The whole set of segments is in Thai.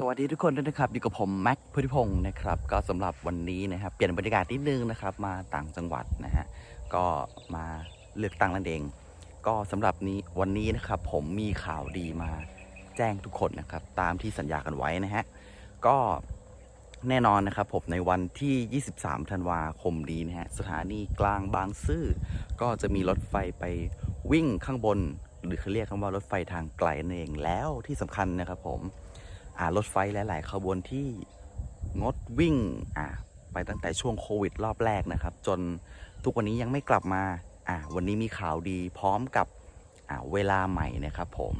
สวัสดีทุกคนด้วยนะครับอยู่กับผมแม็กพุทธิพงศ์นะครับก็สำหรับวันนี้นะครับเปลี่ยนบรรยากาศนิดนึงนะครับมาต่างจังหวัดนะฮะก็มาเลือกตั้งนั่นเอง ก็สำหรับนี้วันนี้นะครับผมมีข่าวดีมาแจ้งทุกคนนะครับตามที่สัญญากันไว้นะฮะก็แน่นอนนะครับผมในวันที่ 23 ธันวาคมนี้นะฮะสถานีกลางบางซื่อก็จะมีรถไฟไปวิ่งข้างบน หรือเขาเรียกกันว่ารถไฟทางไกลนั่นเองแล้วที่สำคัญนะครับผม รถไฟหลาย ๆ ขบวนที่งดวิ่งไปตั้งแต่ช่วงโควิดรอบแรกนะครับ จนทุกวันนี้ยังไม่กลับมาวันนี้มีข่าวดีพร้อมกับเวลาใหม่นะครับผม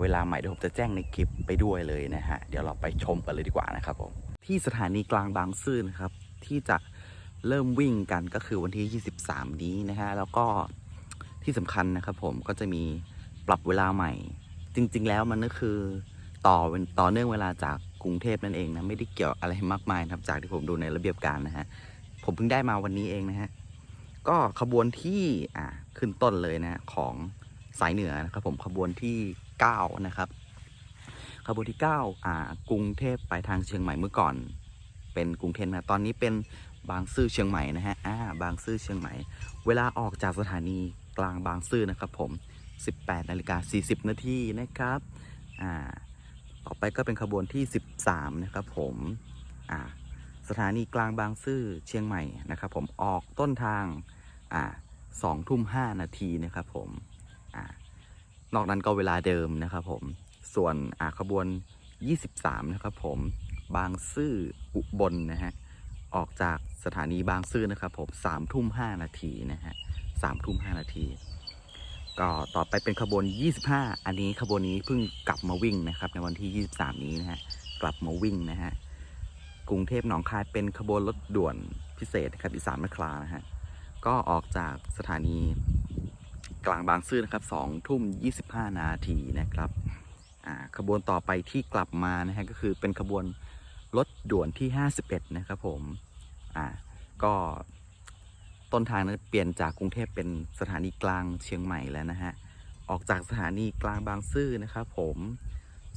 เวลาใหม่เดี๋ยวผมจะแจ้งในคลิปไปด้วยเลยนะฮะเดี๋ยวเราไปชมกันเลยดีกว่านะครับผมที่สถานีกลางบางซื่อนะครับ ที่จะเริ่มวิ่งกันก็คือวันที่ 23 นี้นะฮะแล้วก็ที่สำคัญนะครับผมก็จะมีปรับเวลาใหม่ จริง ๆ แล้วมันก็คือ ต่อเป็นต่อเนื่องเวลาจากกรุงเทพนั่นเองนะไม่ได้เกี่ยวอะไรมากมายนะครับจากที่ผมดูในระเบียบการนะฮะผมเพิ่งได้มาวันนี้เองนะฮะก็ขบวนที่อ่าขึ้นต้นเลยนะของสายเหนือนะครับผมขบวนที่ 9 นะครับ ขบวนที่ 9 อ่ากรุงเทพไปทางเชียงใหม่เมื่อก่อน เป็นกรุงเทพนะตอนนี้เป็นบางซื่อเชียงใหม่นะฮะอ่าบางซื่อเชียงใหม่ เวลาออกจากสถานีกลางบางซื่อนะครับผม 18นาฬิกา40นาทีนะครับอ่า ต่อไปก็เป็นขบวนที่ 13 นะครับผมอ่าสถานีกลางบางซื่อเชียงใหม่นะครับผมออกต้นทางอ่าสองทุ่มห้านาทีนะครับผมอ่านอกนั้นก็เวลาเดิมนะครับผมส่วนอ่าขบวน 23 นะครับผมบางซื่ออุบลนะฮะออกจากสถานีบางซื่อนะครับผมสามทุ่มห้านาทีนะฮะสามทุ่มห้านาที ก็ต่อไปเป็นขบวน 25 อันนี้ขบวนนี้เพิ่งกลับมาวิ่งนะครับ ในวันที่ 23 นี้นะฮะกลับมาวิ่งนะฮะกรุงเทพหนองคายเป็นขบวนรถด่วนพิเศษนะครับอีสานแมคลานะฮะก็ออกจากสถานีกลางบางซื่อนะครับ2ทุ่ม 25 นาทีนะครับขบวนต่อไปที่กลับมานะฮะก็คือเป็นขบวนรถด่วนที่ 51 นะครับผมอ่าก็ ต้นทางนั้นเปลี่ยนจากกรุงเทพเป็นสถานีกลางเชียงใหม่แล้วนะฮะ ออกจากสถานีกลางบางซื่อนะครับผม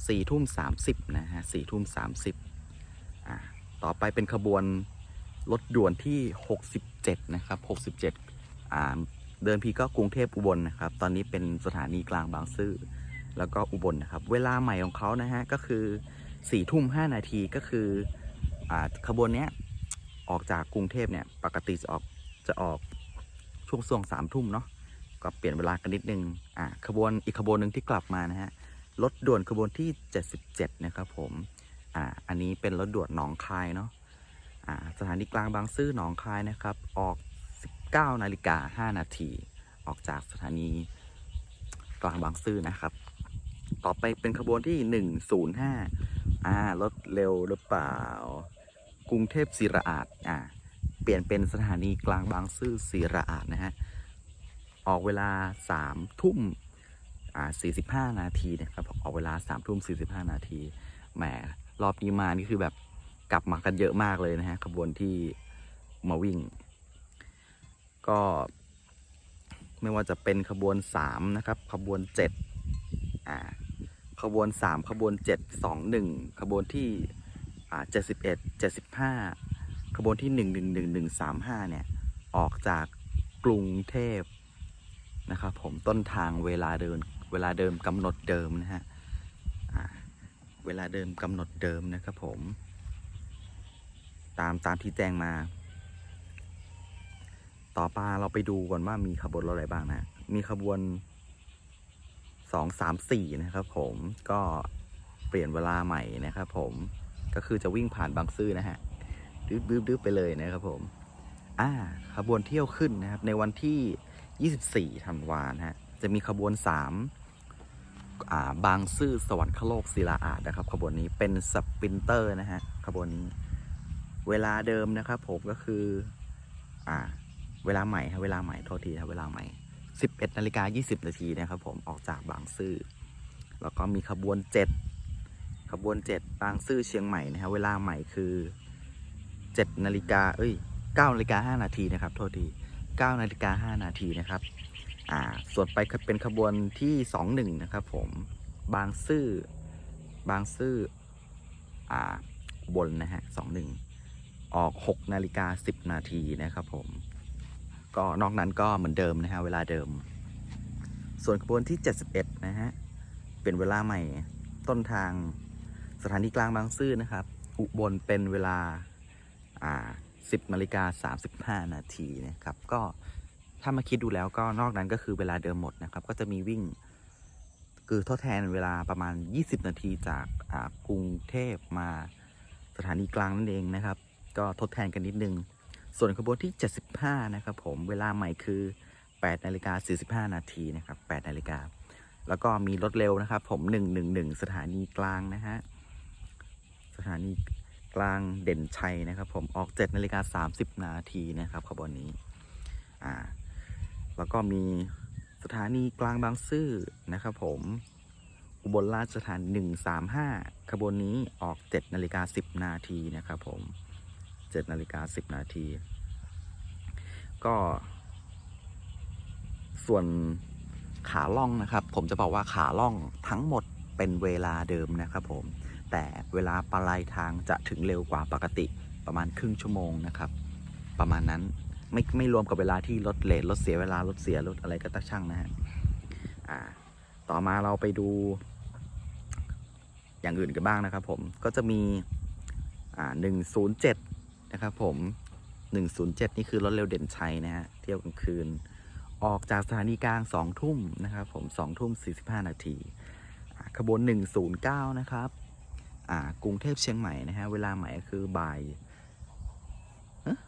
สี่ทุ่มสามสิบนะฮะสี่ทุ่มสามสิบอ่าต่อไปเป็นขบวนรถด่วนที่ 67 นะครับ 67อ่าเดิมทีก็กรุงเทพอุบลนะครับ ตอนนี้เป็นสถานีกลางบางซื่อ แล้วก็อุบลนะครับ เวลาใหม่ของเขานะฮะ ก็คือ4ี่ทุ่มห้านาทีก็คืออ่าขบวนเนี้ยออกจากกรุงเทพเนี่ย ปกติจะออก จะออกช่วงส่วงสามทุ่มเนาะก็เปลี่ยนเวลากันนิดนึงอ่าขบวนอีกขบวนหนึ่งที่กลับมานะฮะรถด่วนขบวนที่ 77 นะครับผมอ่าอันนี้เป็นรถด่วนหนองคายเนาะอ่าสถานีกลางบางซื่อหนองคายนะครับ ออก 19นาฬิกา5นาทีออกจากสถานีกลางบางซื่อนะครับ ต่อไปเป็นขบวนที่ 105อ่ารถเร็วหรือเปล่า กรุงเทพศิระอาดอ่า เปลี่ยนเป็นสถานีกลางบางซื่อศิระอาดนะฮะ ออกเวลาสามทุ่มอ่า45 นาทีนะครับ ออกเวลาสามทุ่ม45 นาที แหม รอบนี้มานี่คือแบบกลับมากันเยอะมากเลยนะฮะ ขบวนที่มาวิ่ง ก็ไม่ว่าจะเป็นขบวน 3 นะครับ ขบวน 7 อ่า ขบวน 3 ขบวน 7 2 1 ขบวนที่ อ่า 71 75 ขบวนที่ 1 1 1 1 3 5 เนี่ย ออกจากกรุงเทพนะครับผมต้นทางเวลาเดินเวลาเดิมกำหนดเดิมนะฮะเวลาเดิมกำหนดเดิมนะครับผม ตามตามที่แจ้งมา ต่อมาเราไปดูก่อนว่ามีขบวนรถอะไรบ้างนะ มีขบวนสองสามสี่นะครับผมก็เปลี่ยนเวลาใหม่นะครับผมก็คือจะวิ่งผ่านบางซื่อนะฮะ ดื๊บดึบดืบไปเลยนะครับผม อ่า ขบวนเที่ยวขึ้นนะครับ ในวันที่ 24ธันวานะฮะ จะมีขบวน 3 อ่า บางซื่อสวรรคโลกศิลาอาดนะครับ ขบวนนี้เป็นสปินเตอร์นะฮะ ขบวนนี้ เวลาเดิมนะครับผมก็คือ อ่า เวลาใหม่ครับเวลาใหม่โทษทีครับเวลาใหม่ 11นาฬิกา20นาทีนะครับผม ออกจากบางซื่อ แล้วก็มีขบวน 7 ขบวน 7 บางซื่อเชียงใหม่นะฮะ เวลาใหม่คือ 7นาฬิกาเอ้ย9นาฬิกา5นาทีนะครับโทษที9นาฬิกา5นาทีนะครับอ่าส่วนไปเป็นขบวนที่ 21 นะครับผมบางซื่อบางซื่ออ่าบนนะฮะสองหนึ่งออก 6นาฬิกา10 นาทีนะครับผมก็นอกนั้นก็เหมือนเดิมนะฮะเวลาเดิม ส่วนขบวนที่ 71 นะฮะเป็นเวลาใหม่ต้นทางสถานีกลางบางซื่อนะครับ อุบลเป็นเวลา อ่า10นาฬิกา35 นาทีนะครับ ก็ถ้ามาคิดดูแล้วก็นอกนั้นก็คือเวลาเดิมหมดนะครับ ก็จะมีวิ่ง คือทดแทนเวลาประมาณ 20 นาทีจากกรุงเทพมาสถานีกลางนั่นเองนะครับ ก็ทดแทนกันนิดนึง ส่วนขบวนที่ 75 นะครับผมเวลาใหม่คือ 8 นาฬิกา 45 นาทีนะครับ8นาฬิกาแล้วก็มีรถเร็วนะครับ ผม 111 สถานีกลางนะฮะสถานี กลางเด่นชัยนะครับ ผมออก7นาฬิกา30 นาทีนะครับขบวนนี้อ่าแล้วก็มีสถานีกลางบางซื่อนะครับ ผมอุบลราชธานี135 ขบวนนี้ออก7นาฬิกา10 นาทีนะครับ ผม7นาฬิกา10 นาที ก็ ส่วนขาล่องนะครับ ผมจะบอกว่าขาล่องทั้งหมดเป็นเวลาเดิมนะครับ ผม แต่เวลาปลายทางจะถึงเร็วกว่าปกติประมาณครึ่งชั่วโมงนะครับ ประมาณนั้นไม่ไม่รวมกับเวลาที่รถเลทรถเสียเวลารถเสียรถอะไรก็ตั้งช่างนะฮะอ่าต่อมาเราไปดู อย่างอื่นกันบ้างนะครับผมก็จะมีอ่า107นะครับผม107นี่คือรถเร็วเด่นชัยนะฮะเที่ยวกลางคืน ออกจากสถานีกลาง2ทุ่มนะครับผม2ทุ่ม45นาทีขบวน109นย์เก้านะครับ กรุงเทพเชียงใหม่นะฮะ เวลาใหม่ก็คือบ่ายฮะ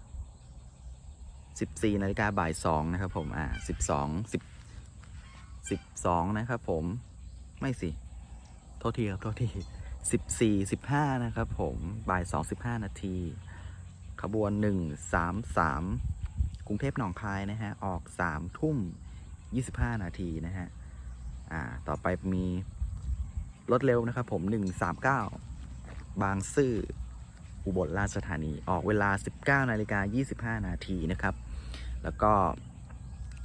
14นาฬิกาบ่าย2นะครับผม อ่า12 10 12นะครับผม ไม่สิ โทษทีครับ โทษทีสิบสี่สิบห้านะครับผม บ่ายสองสิบห้านาที ขบวนหนึ่งสามสามกรุงเทพหนองคายนะฮะ ออกสามทุ่มยี่สิบห้านาทีนะฮะ อ่า ต่อไปมีรถเร็วนะครับผมหนึ่งสามเก้า บางซื่ออุบลราชธานีออกเวลา 19นาฬิกา25 นาทีนะครับ แล้วก็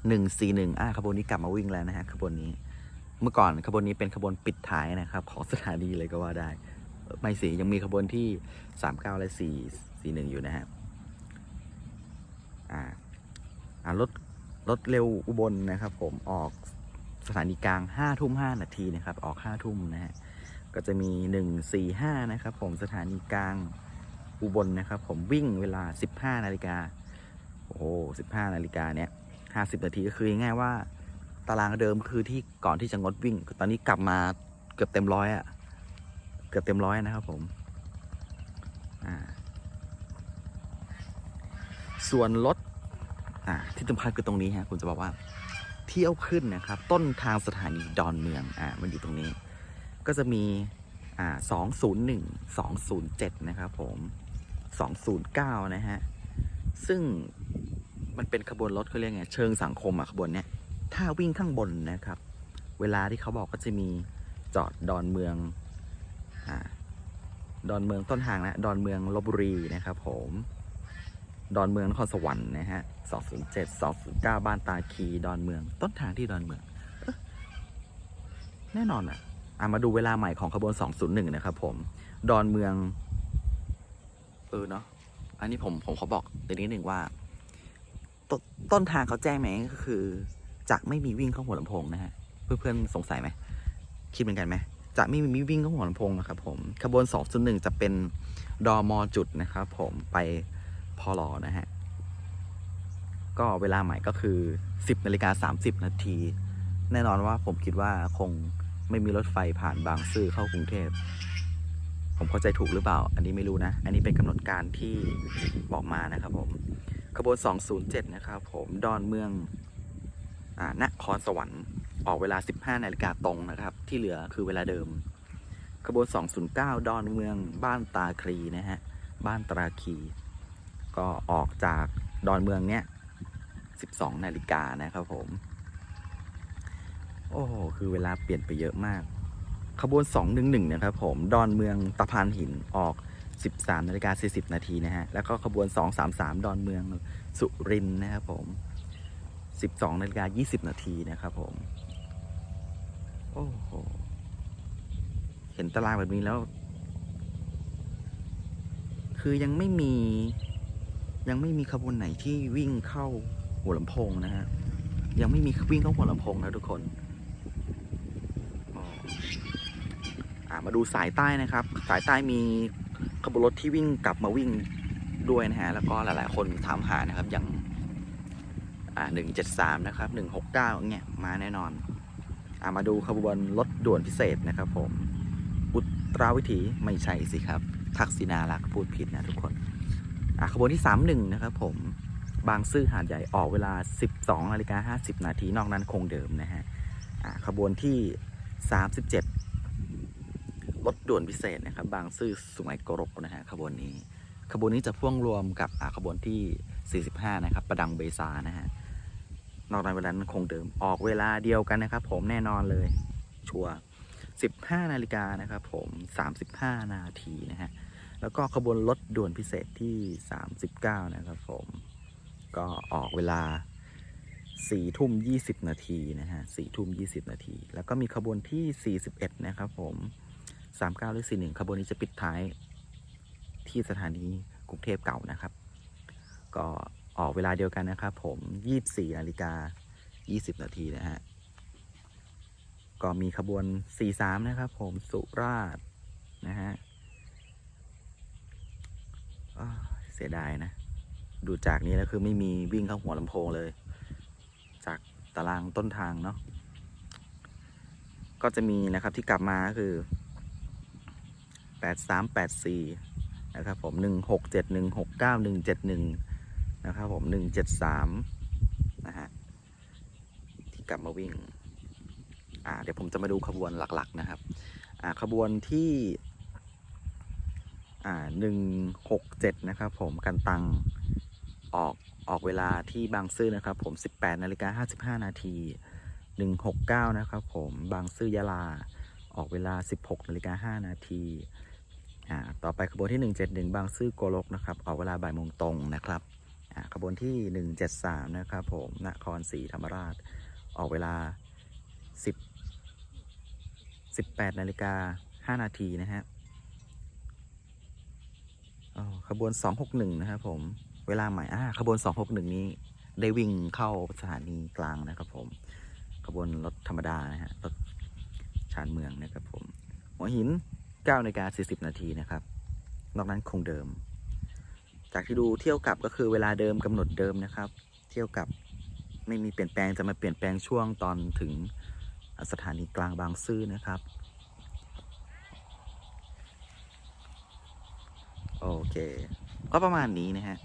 141อ่าขบวนนี้กลับมาวิ่งแล้วนะฮะขบวนนี้ เมื่อก่อนขบวนนี้เป็นขบวนปิดท้ายนะครับของสถานีเลยก็ว่าได้ ไม่สิยังมีขบวนที่ 39 และ 4 41 อยู่นะฮะอ่าอ่ารถรถเร็วอุบลนะครับ ผมออกสถานีกลาง5ทุ่ม5นาทีนะครับ ออก5ทุ่มนะฮะ ก็จะมี 145 นะครับผมสถานีกลางอุบลนะครับ ผมวิ่งเวลา 15 นาฬิกาโอ้โห15 นาฬิกาเนี่ย50 นาทีก็คือง่ายว่า ตารางเดิมคือที่ก่อนที่จะงดวิ่ง ตอนนี้กลับมาเกือบเต็มร้อยอะเกือบเต็มร้อยนะครับผมอ่าส่วนรถอ่าที่สำคัญคือตรงนี้ฮะคุณจะบอกว่า เที่ยวขึ้นนะครับ ต้นทางสถานีดอนเมืองอ่ามันอยู่ตรงนี้ ก็จะมีอ่าสองศูนย์หนึ่งสองศูนย์เจ็ดนะครับผมสองศูนย์เก้านะฮะ ซึ่งมันเป็นขบวนรถเขาเรียกไง เชิงสังคมอะขบวนเนี้ย ถ้าวิ่งข้างบนนะครับ เวลาที่เขาบอกก็จะมีจอดดอนเมืองอ่าดอนเมืองต้นทางนะดอนเมืองลบบุรีนะครับผมดอนเมืองนครสวรรค์นะฮะ 207 209 บ้านตาคี ดอนเมือง ต้นทางที่ดอนเมือง แน่นอนอะ อะมาดูเวลาใหม่ของขบวน 201 นะครับผม ดอนเมือง เออเนาะ อันนี้ผมผมขอบอกตรงนี้หนึ่งว่าตต้นทางเขาแจ้งไหมก็คือ จะไม่มีวิ่งเข้าหัวลำโพงนะฮะ เพื่อนๆสงสัยไหม คิดเหมือนกันไหม จะไม่มีวิ่งเข้าหัวลำโพงนะครับผม ขบวน 201 จะเป็นดอมอจุดนะครับผม ไปพอลอนะฮะ ก็เวลาใหม่ก็คือ 10นาฬิกา30นาที แน่นอนว่าผมคิดว่าคง ไม่มีรถไฟผ่านบางซื่อเข้ากรุงเทพ ผมเข้าใจถูกหรือเปล่า อันนี้ไม่รู้นะ อันนี้เป็นกำหนดการที่บอกมานะครับผม ขบวน 207 นะครับผมดอนเมืองอนครสวรรค์ออกเวลา 15 นาฬิกาตรงนะครับ ที่เหลือคือเวลาเดิม ขบวน 209 ดอนเมืองบ้านตาคลีนะฮะ บ้านตราคี ก็ออกจากดอนเมืองเนี้ย 12 นาฬิกานะครับผม โอ้โห คือเวลาเปลี่ยนไปเยอะมาก ขบวน 211 นะครับผม ดอนเมืองตะพานหินออก 13นาฬิกา40 นาทีนะฮะ แล้วก็ขบวน 233 ดอนเมืองสุรินทร์นะครับผม 12นาฬิกา20 นาทีนะครับผม โอ้โห เห็นตารางแบบนี้แล้ว คือยังไม่มี ยังไม่มีขบวนไหนที่วิ่งเข้าหัวลำโพงนะฮะ ยังไม่มีวิ่งเข้าหัวลำโพงนะทุกคนอ๋ออ่า มาดูสายใต้นะครับ สายใต้มีขบวนรถที่วิ่งกลับมาวิ่งด้วยนะฮะแล้วก็หลาย ๆ คนถามหานะครับอย่างอ่าหนึ่งเจ็ดสามนะครับหนึ่งหกเก้าเงี้ยมาแน่นอนอ่ามาดูขบวนรถด่วนพิเศษนะครับ ผมอุตราวิถีไม่ใช่สิครับ ทักษิณาลักษ์พูดผิดนะทุกคนอ่าขบวนที่31นะครับผมบางซื่อหาดใหญ่ออกเวลา 12นาฬิกา50 นาทีนอกนั้นคงเดิมนะฮะอ่าขบวนที่ 37 รถด่วนพิเศษนะครับ บางซื่อสุไหงโกรกนะฮะขบวนนี้ ขบวนนี้จะพ่วงรวมกับขบวนที่ 45 นะครับ ประดังเบซานะฮะนอกนั้นเวลานั้นคงเดิมออกเวลาเดียวกันนะครับ ผมแน่นอนเลย ชัวร์15 นาฬิกานะครับ ผม 35 นาทีนะฮะแล้วก็ขบวนรถด่วนพิเศษที่ 39 นะครับ ผม ก็ออกเวลา4ทุ่ม20นาทีนะฮะ4ทุ่ม20นาที แล้วก็มีขบวนที่41นะครับผม 39หรือ41ขบวนนี้จะปิดท้ายที่สถานีกรุงเทพเก่านะครับ ก็ออกเวลาเดียวกันนะครับ ผม 24นาฬิกา 20 นาทีนะฮะ ก็มีขบวน 43 นะครับ ผมสุราษฎร์นะฮะเสียดายนะ ดูจากนี้แล้วคือไม่มีวิ่งเข้าหัวลำโพงเลย จากตารางต้นทางเนาะก็จะมีนะครับที่กลับมาคือ 8 3 8 4 นะครับผม 1 6 7 1 6 9 1 7 1 นะครับผม 1 7 3 นะฮะ ที่กลับมาวิ่ง อ่า เดี๋ยวผมจะมาดูขบวนหลักๆนะครับ อ่า ขบวนที่ อ่าหนึ่งหกเจ็ดนะครับผม กันตัง ออก ออกเวลาที่บางซื่อนะครับผม 18นาฬิกา55 นาที169 นะครับผม บางซื่อยะลา ออกเวลา 16นาฬิกา5นาที อ่าต่อไปขบวนที่ 171 บางซื่อโกลกนะครับออกเวลาบ่ายโมงตรงนะครับอ่าขบวนที่ 173 นะครับผมนครศรีธรรมราช ออกเวลา 10 18นาฬิกา5นาทีนะฮะขบวน 261 นะครับผมเวลาใหม่อ่าขบวน 261 นี้ได้วิ่งเข้าสถานีกลางนะครับผมขบวนรถธรรมดานะฮะรถชานเมืองนะครับผมหัวหิน 9นาฬิกา40 นาทีนะครับ นอกนั้นคงเดิม จากที่ดูเที่ยวกลับก็คือเวลาเดิมกำหนดเดิมนะครับ เที่ยวกลับไม่มีเปลี่ยนแปลงจะมาเปลี่ยนแปลงช่วงตอนถึงสถานีกลางบางซื่อนะครับ โอเค ก็ประมาณนี้นะฮะ